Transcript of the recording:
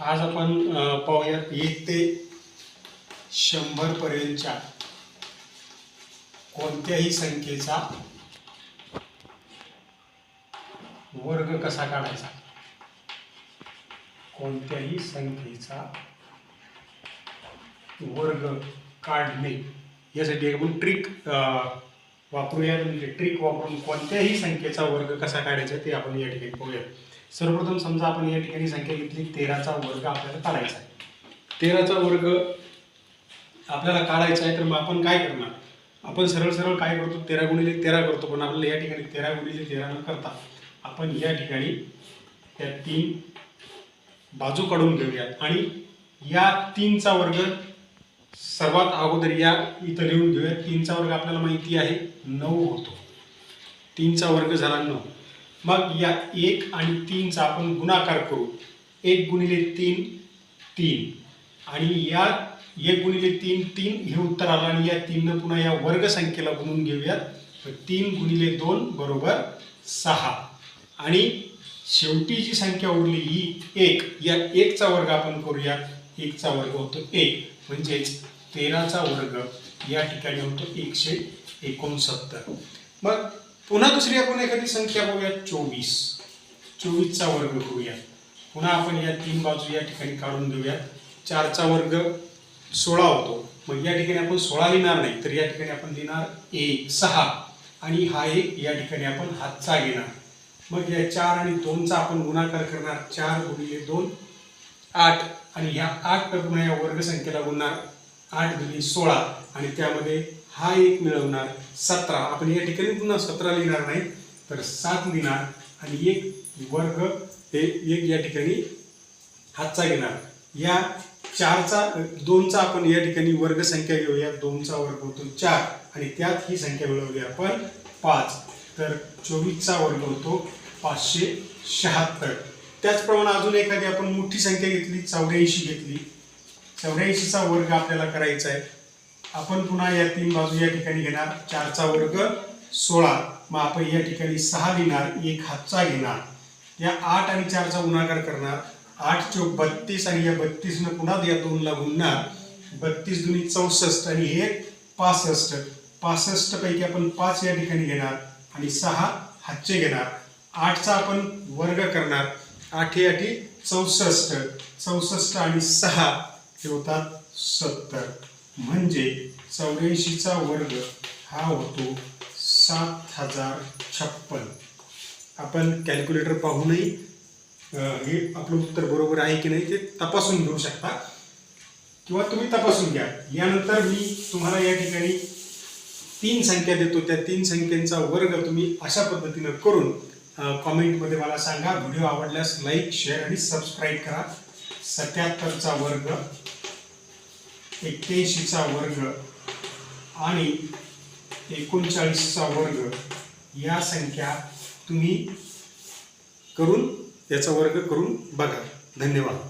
आज आपण पाहूया एक ते शंभर पर्यंतच्या कोणत्याही संख्येचा वर्ग कसा काढायचा? कोणत्याही संख्येचा वर्ग काढणे. यासाठी आपण ट्रिक वापरूया. म्हणजे ट्रिक वापरून कोणत्याही संख्येचा वर्ग कसा काढायचा ते आपण या ठिकाणी पाहूया. सर्वप्रथम समजा आपण या ठिकाणी संख्या घेतली तेराचा वर्ग आपल्याला काढायचा आहे. तेराचा वर्ग आपल्याला काढायचा आहे तर मग आपण काय करणार? आपण सरळ सरळ काय करतो? तेरा गुणिले तेरा करतो पण आपल्याला या ठिकाणी तेरा गुणिले तेरा न करता आपण या ठिकाणी त्या तीन बाजू काढून घेऊयात. आणि या तीनचा वर्ग सर्वात अगोदर या इथं लिहून घेऊयात. तीनचा वर्ग आपल्याला माहिती आहे नऊ होतो. तीनचा वर्ग झाला नऊ. मग या एक आणि तीनचा आपण गुणाकार करू. एक गुणिले तीन तीन. आणि या एक गुणिले तीन तीन हे उत्तर आलं आणि या तीननं पुन्हा या वर्गसंख्येला गुणून घेऊयात. तीन गुणिले दोन बरोबर सहा. आणि शेवटी जी संख्या उरली ही एक या एकचा वर्ग आपण करूया. एकचा वर्ग होतो एक. म्हणजेच तेराचा वर्ग या ठिकाणी होतो एकशे एकोणसत्तर. मग पुन्हा दुसरी आपण एखादी संख्या बघूया चोवीस. चोवीसचा वर्ग करूया. पुन्हा आपण या तीन बाजू या ठिकाणी काढून देऊया चारचा वर्ग सोळा होतो. मग या ठिकाणी आपण सोळा लिहिणार नाही तर या ठिकाणी आपण लिहिणार एक सहा. आणि हा एक या ठिकाणी आपण हातचा घेणार. मग या चार आणि दोनचा आपण गुणाकार करणार. चार गुणिले दोन आठ. आणि ह्या आठ पुन्हा या वर्गसंख्येला गुणणार आठ गुणिले सोळा. आणि त्यामध्ये हा एक मिळवणार सतरा. आपण या ठिकाणी पुन्हा सतरा लिहिणार नाही तर सात लिहिणार आणि एक वर्ग हे एक या ठिकाणी हातचा घेणार. या चारचा दोनचा आपण या ठिकाणी वर्ग संख्या घेऊया दोनचा वर्ग होतो चार आणि त्यात ही संख्या मिळवली आपण पाच. तर चोवीसचा वर्ग होतो पाचशे शहात्तर. त्याचप्रमाणे अजून एखादी आपण मोठी संख्या घेतली चौऱ्याऐंशी घेतली. चौऱ्याऐंशीचा वर्ग आपल्याला करायचा आहे. आपण पुन्हा या तीन बाजू या ठिकाणी घेणार. चारचा वर्ग सोळा. मग आपण या ठिकाणी सहा घेणार एक हातचा घेणार. या आठ आणि चारचा गुणाकार करणार. आठ चौक बत्तीस आणि या बत्तीसनं पुन्हा या दोनला गुणणार. बत्तीस दुनी चौसष्ट आणि हे पासष्ट. पासष्ट पैकी आपण पाच या ठिकाणी घेणार आणि सहा हातचे घेणार. आठचा आपण वर्ग करणार. आठे आठी चौसष्ट. चौसष्ट आणि सहा हे होतात सत्तर. म्हणजे चौऱ्याऐंशीचा वर्ग हा होतो सात हजार छप्पन. आपण कॅल्क्युलेटर पाहूनही हे आपलं उत्तर बरोबर आहे की नाही ते तपासून घेऊ शकता. किंवा तुम्ही तपासून घ्या. यानंतर मी तुम्हाला या ठिकाणी तीन संख्या देतो. त्या तीन संख्यांचा वर्ग तुम्ही अशा पद्धतीनं करून कॉमेंटमध्ये मला सांगा. व्हिडिओ आवडल्यास लाईक शेअर आणि सबस्क्राईब करा. सत्याहत्तरचा वर्ग एक्क्याऐंशीचा वर्ग आणि एकोणचाळीसचा वर्ग या संख्या तुम्ही करून याचा वर्ग करून बघा. धन्यवाद.